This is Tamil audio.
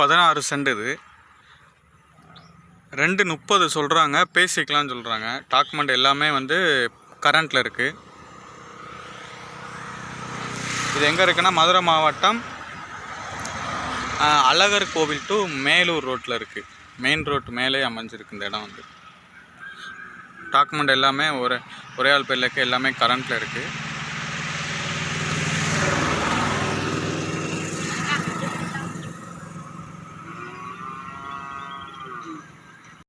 பதினாறு சென்ட் இது. ரெண்டு முப்பது சொல்கிறாங்க பேசிக்கலாம்னு சொல்கிறாங்க டாக்குமெண்ட் எல்லாமே வந்து கரண்ட்டில் இருக்குது இது எங்கே இருக்குன்னா மதுரை மாவட்டம் அழகர் கோவில் டு மேலூர் ரோட்டில் இருக்குது மெயின் ரோட் மேலே அமைஞ்சிருக்கு இந்த இடம் வந்து. டாக்குமெண்ட் எல்லாமே ஒரே ஒரே ஆள் பேர்ல எல்லாமே கரண்ட்டில் இருக்குது Mm-hmm.